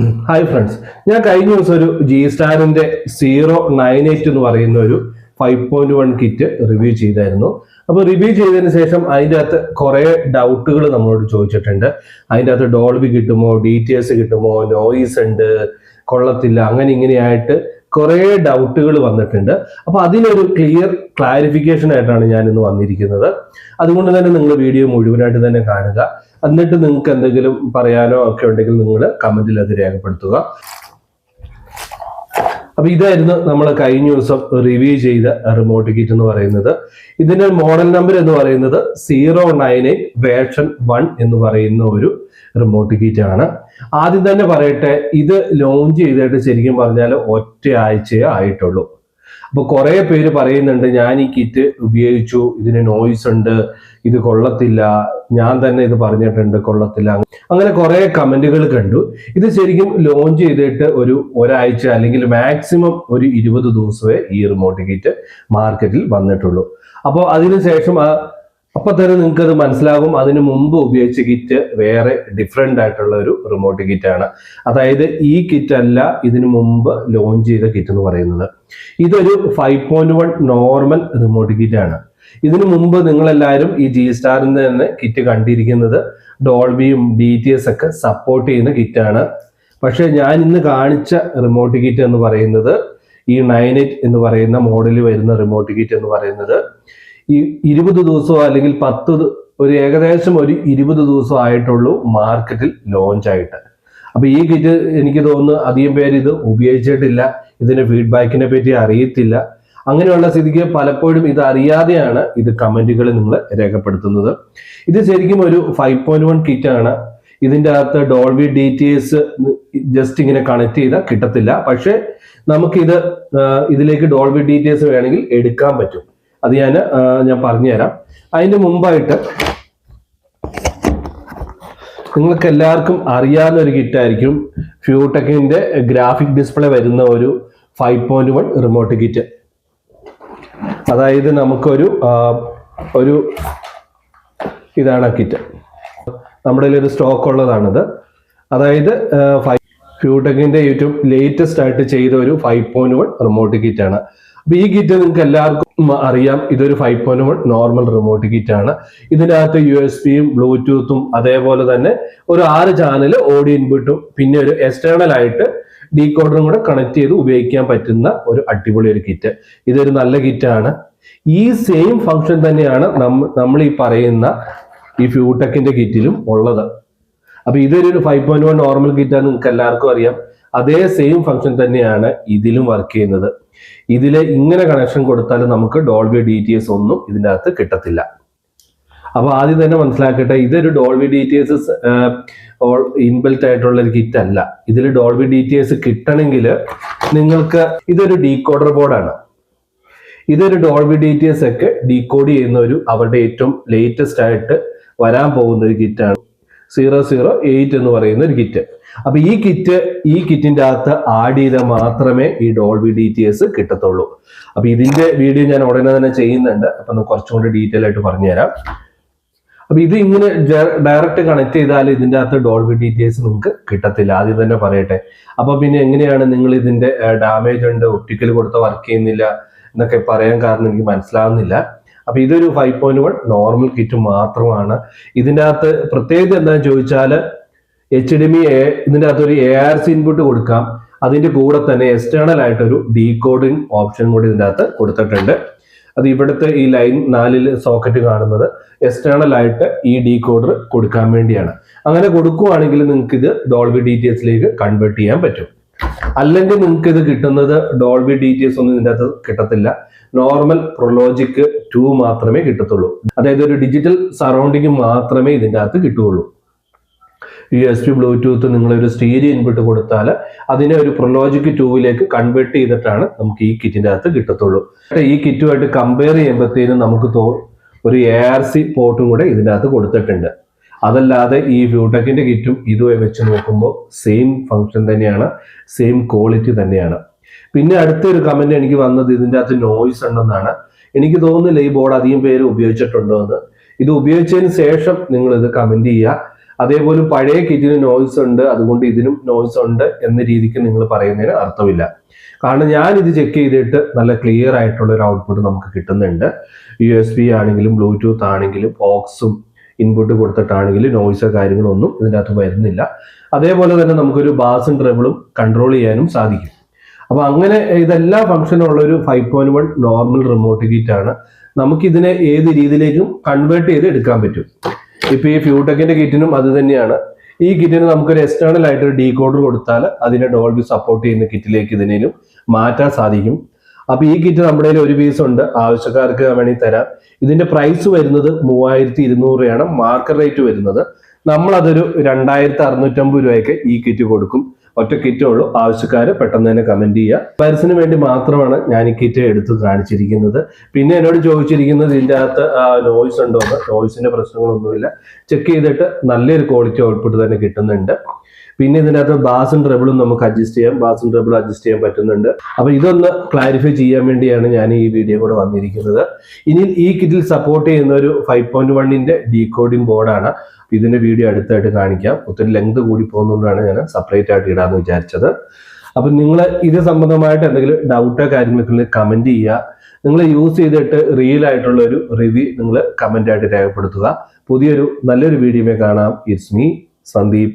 Hi friends ഞാൻ കഴിഞ്ഞ ദിവസം ഒരു ജി സ്റ്റാറിന്റെ സീറോ നയൻ എയ്റ്റ് എന്ന് പറയുന്ന ഒരു five point one kit review ചെയ്തായിരുന്നു. അപ്പൊ റിവ്യൂ ചെയ്തതിന് ശേഷം അതിന്റെ അകത്ത് കുറെ ഡൗട്ടുകൾ നമ്മളോട് ചോദിച്ചിട്ടുണ്ട്. അതിന്റെ അകത്ത് ഡോൾബി കിട്ടുമോ? ഡീറ്റെയിൽസ് കിട്ടുമോ? നോയിസ് ഉണ്ട്. കൊള്ളത്തില്ല. അങ്ങനെ ഇങ്ങനെയായിട്ട് കുറെ ഡൗട്ടുകൾ വന്നിട്ടുണ്ട്. അപ്പൊ അതിനൊരു ക്ലിയർ ക്ലാരിഫിക്കേഷൻ ആയിട്ടാണ് ഞാൻ ഇന്ന് വന്നിരിക്കുന്നത്. അതുകൊണ്ട് തന്നെ നിങ്ങൾ വീഡിയോ മുഴുവനായിട്ട് തന്നെ കാണുക. എന്നിട്ട് നിങ്ങൾക്ക് എന്തെങ്കിലും പറയാനോ ഒക്കെ ഉണ്ടെങ്കിൽ നിങ്ങൾ കമന്റിൽ അത് രേഖപ്പെടുത്തുക. അപ്പൊ ഇതായിരുന്നു നമ്മൾ കഴിഞ്ഞ ദിവസം റിവ്യൂ ചെയ്ത റിമോട്ട് കിറ്റ് എന്ന് പറയുന്നത്. ഇതിന്റെ മോഡൽ നമ്പർ എന്ന് പറയുന്നത് zero nine eight version one എന്ന് പറയുന്ന ഒരു റിമോട്ട് കിറ്റ് ആണ്. ആദ്യം തന്നെ പറയട്ടെ ഇത് ലോഞ്ച് ചെയ്തിട്ട് ശരിക്കും പറഞ്ഞാൽ ഒറ്റ ആഴ്ചയേ ആയിട്ടുള്ളൂ. അപ്പൊ കുറെ പേര് പറയുന്നുണ്ട് ഞാൻ ഈ കിറ്റ് ഉപയോഗിച്ചു ഇതിന് നോയിസ് ഉണ്ട് ഇത് കൊള്ളത്തില്ല ഞാൻ തന്നെ ഇത് പറഞ്ഞിട്ടുണ്ട് കൊള്ളത്തില്ല. അങ്ങനെ കുറെ കമന്റുകൾ കണ്ടു. ഇത് ശരിക്കും ലോഞ്ച് ചെയ്തിട്ട് ഒരു ഒരാഴ്ച അല്ലെങ്കിൽ മാക്സിമം ഒരു ഇരുപത് ദിവസമേ ഈ റിമോട്ട് കിറ്റ് മാർക്കറ്റിൽ വന്നിട്ടുള്ളൂ. അപ്പോൾ അതിനുശേഷം ആ അപ്പൊ തന്നെ നിങ്ങൾക്ക് അത് മനസ്സിലാകും. അതിനു മുമ്പ് ഉപയോഗിച്ച കിറ്റ് വേറെ ഡിഫറെന്റ് ആയിട്ടുള്ള ഒരു റിമോട്ട് കിറ്റ് ആണ്. അതായത് ഈ കിറ്റ് അല്ല ഇതിനു മുമ്പ് ലോഞ്ച് ചെയ്ത കിറ്റ് എന്ന് പറയുന്നത്. ഇതൊരു five point one normal remote kit ആണ്. ഇതിനു മുമ്പ് നിങ്ങളെല്ലാവരും ഈ ജി സ്റ്റാറിൽ തന്നെ കിറ്റ് കണ്ടിരിക്കുന്നത്. ഡോൾബിയും ഡി ടി എസ് ഒക്കെ സപ്പോർട്ട് ചെയ്യുന്ന കിറ്റാണ് പക്ഷേ ഞാൻ ഇന്ന് കാണിച്ച റിമോട്ട് കിറ്റ് എന്ന് പറയുന്നത് ഈ നയൻ എയ്റ്റ് എന്ന് പറയുന്ന മോഡലിൽ വരുന്ന റിമോട്ട് കിറ്റ് എന്ന് പറയുന്നത്. ഈ ഇരുപത് ദിവസമോ അല്ലെങ്കിൽ പത്ത് ഒരു ഏകദേശം ഒരു ഇരുപത് ദിവസം ആയിട്ടുള്ളൂ മാർക്കറ്റിൽ ലോഞ്ച് ആയിട്ട്. അപ്പൊ ഈ കിറ്റ് എനിക്ക് തോന്നുന്നു അധികം പേര് ഇത് ഉപയോഗിച്ചിട്ടില്ല. ഇതിന്റെ ഫീഡ്ബാക്കിനെ പറ്റി അറിയത്തില്ല. അങ്ങനെയുള്ള സ്ഥിതിക്ക് പലപ്പോഴും ഇത് അറിയാതെയാണ് ഇത് കമന്റുകൾ നിങ്ങൾ രേഖപ്പെടുത്തുന്നത്. ഇത് ശരിക്കും ഒരു ഫൈവ് പോയിന്റ് വൺ കിറ്റ് ആണ്. ഇതിന്റെ അകത്ത് Dolby D T S just ഇങ്ങനെ കണക്ട് ചെയ്താൽ കിട്ടത്തില്ല. പക്ഷെ നമുക്കിത് ഇതിലേക്ക് ഡോൾവി ഡി ടി എസ് വേണമെങ്കിൽ എടുക്കാൻ പറ്റും. അത് ഞാൻ ഞാൻ പറഞ്ഞുതരാം. അതിന് മുമ്പായിട്ട് നിങ്ങൾക്ക് എല്ലാവർക്കും അറിയാവുന്ന ഒരു കിറ്റായിരിക്കും ഫ്യൂടെക്കിന്റെ ഗ്രാഫിക് ഡിസ്പ്ലേ വരുന്ന ഒരു five point one remote kit. അതായത് നമുക്കൊരു ഒരു ഇതാണ് കിറ്റ്. നമ്മുടെ ഒരു സ്റ്റോക്ക് ഉള്ളതാണിത്. അതായത് ഫ്യൂടെക്കിന്റെ ഏറ്റവും ലേറ്റസ്റ്റ് ആയിട്ട് ചെയ്ത ഒരു five point one remote kit ഈ കിറ്റ് നിങ്ങൾക്ക് എല്ലാവർക്കും അറിയാം. ഇതൊരു five point one normal remote kit ആണ്. ഇതിനകത്ത് യു എസ് പിയും ബ്ലൂടൂത്തും അതേപോലെ തന്നെ ഒരു ആറ് ചാനൽ ഓഡിയോ ഇൻപുട്ടും പിന്നെ ഒരു എക്സ്റ്റേണൽ ആയിട്ട് ഡീകോഡറും കൂടെ കണക്ട് ചെയ്ത് ഉപയോഗിക്കാൻ പറ്റുന്ന ഒരു അടിപൊളി ഒരു കിറ്റ് ഇതൊരു നല്ല കിറ്റാണ് ഈ സെയിം ഫംഗ്ഷൻ തന്നെയാണ് നമ്മൾ ഈ പറയുന്ന ഈ ഫ്യൂടെക്കിന്റെ കിറ്റിലും ഉള്ളത്. അപ്പൊ ഇതൊരു ഫൈവ് പോയിന്റ് വൺ നോർമൽ കിറ്റാണ് നിങ്ങൾക്ക് എല്ലാവർക്കും അറിയാം. അതേ സെയിം ഫംഗ്ഷൻ തന്നെയാണ് ഇതിലും വർക്ക് ചെയ്യുന്നത്. ഇതിലെ ഇങ്ങനെ കണക്ഷൻ കൊടുത്താൽ നമുക്ക് ഡോൾബി ഡി ടി എസ് ഒന്നും ഇതിന്റെ അകത്ത് കിട്ടത്തില്ല. അപ്പൊ ആദ്യം തന്നെ മനസ്സിലാക്കട്ടെ ഇതൊരു Dolby D T S inbuilt ആയിട്ടുള്ള ഒരു കിറ്റ് അല്ല. ഇതിൽ ഡോൾബി ഡി ടി എസ് കിട്ടണമെങ്കിൽ നിങ്ങൾക്ക് ഇതൊരു ഡീകോഡർ ബോർഡാണ് ഇതൊരു ഡോൾബി ഡി ടി എസ് ഒക്കെ ഡീകോഡ് ചെയ്യുന്ന ഒരു അവരുടെ ഏറ്റവും ലേറ്റസ്റ്റ് ആയിട്ട് വരാൻ പോകുന്ന ഒരു കിറ്റാണ് സീറോ സീറോ എയ്റ്റ് എന്ന് പറയുന്ന ഒരു കിറ്റ് അപ്പൊ ഈ കിറ്റ് ഈ കിറ്റിന്റെ അകത്ത് ആഡ് ചെയ്താൽ മാത്രമേ ഈ ഡോൾബി ഡി ടി എസ് കിട്ടത്തുള്ളൂ. അപ്പൊ ഇതിന്റെ വീഡിയോ ഞാൻ ഉടനെ തന്നെ ചെയ്യുന്നുണ്ട്. അപ്പൊ കുറച്ചും കൂടി ഡീറ്റെയിൽ ആയിട്ട് പറഞ്ഞുതരാം. അപ്പൊ ഇത് ഇങ്ങനെ ഡയറക്റ്റ് കണക്ട് ചെയ്താൽ ഇതിന്റെ അകത്ത് ഡോൾബി എസ് നിങ്ങൾക്ക് കിട്ടത്തില്ല. ആദ്യം തന്നെ പറയട്ടെ. അപ്പൊ പിന്നെ എങ്ങനെയാണ് നിങ്ങൾ ഇതിന്റെ ഡാമേജ് ഉണ്ട് ഒപ്റ്റിക്കൽ കൊടുത്ത വർക്ക് ചെയ്യുന്നില്ല എന്നൊക്കെ പറയാൻ കാരണം എനിക്ക് മനസ്സിലാവുന്നില്ല. അപ്പൊ ഇതൊരു five point one normal kit മാത്രമാണ്. ഇതിന്റെ അകത്ത് പ്രത്യേകത എന്താണെന്ന് ചോദിച്ചാൽ എച്ച് ഡി എം ഇതിന്റെ അകത്ത് ഒരു എ ആർ സി ഇൻപുട്ട് കൊടുക്കാം. അതിന്റെ കൂടെ തന്നെ എക്സ്റ്റേണൽ ആയിട്ടൊരു ഡീകോഡിംഗ് ഓപ്ഷൻ കൂടി ഇതിന്റെ അകത്ത് കൊടുത്തിട്ടുണ്ട്. അത് ഇവിടുത്തെ ഈ ലൈൻ നാലിൽ സോക്കറ്റ് കാണുന്നത് എക്സ്റ്റേണൽ ആയിട്ട് ഈ ഡീ കോഡർ കൊടുക്കാൻ വേണ്ടിയാണ്. അങ്ങനെ കൊടുക്കുവാണെങ്കിൽ നിങ്ങൾക്ക് ഇത് ഡോൾബി ഡി ടി എസിലേക്ക് കൺവേർട്ട് ചെയ്യാൻ പറ്റും. അല്ലെങ്കിൽ നിങ്ങൾക്ക് ഇത് കിട്ടുന്നത് ഡോൾബി ഡി ടി എസ് ഒന്നും ഇതിന്റെ അകത്ത് കിട്ടത്തില്ല. നോർമൽ പ്രൊലോജിക് ടു മാത്രമേ കിട്ടത്തുള്ളൂ. അതായത് ഒരു ഡിജിറ്റൽ സറൗണ്ടിങ് മാത്രമേ ഇതിന്റെ അകത്ത് കിട്ടുകയുള്ളൂ. യു എസ് പി ബ്ലൂടൂത്ത് നിങ്ങളൊരു സ്റ്റീരിയോ ഇൻപുട്ട് കൊടുത്താൽ അതിനെ ഒരു പ്രൊലോജിക് ടൂവിലേക്ക് കൺവേർട്ട് ചെയ്തിട്ടാണ് നമുക്ക് ഈ കിറ്റിന്റെ അകത്ത് കിട്ടത്തുള്ളൂ ഈ കിറ്റുമായിട്ട് കമ്പയർ ചെയ്യുമ്പോഴത്തേനും നമുക്ക് തോ ഒരു എ ആർ സി പോർട്ടും കൂടെ ഇതിന്റെ അകത്ത് കൊടുത്തിട്ടുണ്ട്. അതല്ലാതെ ഈ ഫ്യൂടെക്കിന്റെ കിറ്റും ഇതുമായി വെച്ച് നോക്കുമ്പോൾ സെയിം ഫങ്ഷൻ തന്നെയാണ് സെയിം ക്വാളിറ്റി തന്നെയാണ്. പിന്നെ അടുത്തൊരു കമന്റ് എനിക്ക് വന്നത് ഇതിന്റെ അകത്ത് നോയ്സ് ഉണ്ടെന്നാണ്. എനിക്ക് തോന്നുന്നില്ല ഈ ബോർഡ് അധികം പേര് ഉപയോഗിച്ചിട്ടുണ്ടോ എന്ന്. ഇത് ഉപയോഗിച്ചതിന് ശേഷം നിങ്ങൾ ഇത് കമന്റ് ചെയ്യുക. അതേപോലെ പഴയ കിറ്റിന് നോയ്സ് ഉണ്ട് അതുകൊണ്ട് ഇതിനും നോയ്സ് ഉണ്ട് എന്ന രീതിക്ക് നിങ്ങൾ പറയുന്നതിന് അർത്ഥമില്ല. കാരണം ഞാൻ ഇത് ചെക്ക് ചെയ്തിട്ട് നല്ല ക്ലിയർ ആയിട്ടുള്ള ഒരു ഔട്ട്പുട്ട് നമുക്ക് കിട്ടുന്നുണ്ട്. യു എസ് ബി ആണെങ്കിലും ബ്ലൂടൂത്ത് ആണെങ്കിലും ഫോക്സും ഇൻപുട്ട് കൊടുത്തിട്ടാണെങ്കിലും നോയ്സോ കാര്യങ്ങളൊന്നും ഇതിന്റെ അകത്ത് വരുന്നില്ല. അതേപോലെ തന്നെ നമുക്കൊരു ബാസും ട്രബിളും കൺട്രോൾ ചെയ്യാനും സാധിക്കും. അപ്പൊ അങ്ങനെ ഇതെല്ലാ ഫംഗ്ഷനും ഉള്ള ഒരു five point one normal remote kit ആണ്. നമുക്കിതിനെ ഏത് രീതിയിലേക്കും കൺവേർട്ട് ചെയ്ത് എടുക്കാൻ പറ്റും. ഇപ്പൊ ഈ ഫ്യൂടെക്കിന്റെ കിറ്റിനും അത് തന്നെയാണ്. ഈ കിറ്റിന് നമുക്കൊരു എക്സ്റ്റേണൽ ആയിട്ട് ഒരു ഡീകോഡർ കൊടുത്താൽ അതിനെ ഡോൾബി സപ്പോർട്ട് ചെയ്യുന്ന കിറ്റിലേക്ക് ഇതിനേലും മാറ്റാൻ സാധിക്കും. അപ്പൊ ഈ കിറ്റ് നമ്മുടെ ഒരു പീസ് ഉണ്ട്. ആവശ്യക്കാർക്ക് വേണമെങ്കിൽ തരാം. ഇതിന്റെ പ്രൈസ് വരുന്നത് മൂവായിരത്തി ഇരുന്നൂറ് രൂപയാണ്. മാർക്കറ്റ് റേറ്റ് വരുന്നത്. നമ്മളതൊരു രണ്ടായിരത്തി അറുന്നൂറ്റമ്പത് രൂപയ്ക്ക് ഈ കിറ്റ് കൊടുക്കും. ഒറ്റ കിറ്റേ ഉള്ളൂ. ആവശ്യക്കാർ പെട്ടെന്ന് തന്നെ കമന്റ് ചെയ്യുക. പരസിന് വേണ്ടി മാത്രമാണ് ഞാൻ ഈ കിറ്റ് എടുത്ത് കാണിച്ചിരിക്കുന്നത്. പിന്നെ എന്നോട് ചോദിച്ചിരിക്കുന്നത് ഇതിന്റെ അകത്ത് നോയ്സ് ഉണ്ടോ എന്ന്. നോയ്സിന്റെ പ്രശ്നങ്ങളൊന്നുമില്ല. ചെക്ക് ചെയ്തിട്ട് നല്ലൊരു ക്വാളിറ്റി ഔട്ട്പുട്ട് തന്നെ കിട്ടുന്നുണ്ട്. പിന്നെ ഇതിനകത്ത് ബാസും ട്രബിളും നമുക്ക് അഡ്ജസ്റ്റ് ചെയ്യാം. ബാസും ട്രബിളും അഡ്ജസ്റ്റ് ചെയ്യാൻ പറ്റുന്നുണ്ട്. അപ്പൊ ഇതൊന്ന് ക്ലാരിഫൈ ചെയ്യാൻ വേണ്ടിയാണ് ഞാൻ ഈ വീഡിയോ കൂടെ വന്നിരിക്കുന്നത്. ഇനി ഈ കിറ്റിൽ സപ്പോർട്ട് ചെയ്യുന്ന ഒരു ഫൈവ് പോയിന്റ് വണ്ണിന്റെ ഡീകോഡിംഗ് ബോർഡാണ് ഇതിന്റെ വീഡിയോ അടുത്തായിട്ട് കാണിക്കാം. ഒത്തിരി ലെങ്ത് കൂടി പോകുന്നതുകൊണ്ടാണ് ഞാൻ സെപ്പറേറ്റ് ആയിട്ട് ഇടാന്ന് വിചാരിച്ചത്. അപ്പൊ നിങ്ങൾ ഇത് സംബന്ധമായിട്ട് എന്തെങ്കിലും ഡൗട്ടോ കാര്യങ്ങളൊക്കെ കമന്റ് ചെയ്യുക. നിങ്ങൾ യൂസ് ചെയ്തിട്ട് റിയൽ ആയിട്ടുള്ള ഒരു റിവ്യൂ നിങ്ങൾ കമന്റ് ആയിട്ട് രേഖപ്പെടുത്തുക. പുതിയൊരു നല്ലൊരു വീഡിയോ കാണാം. It's me Sandeep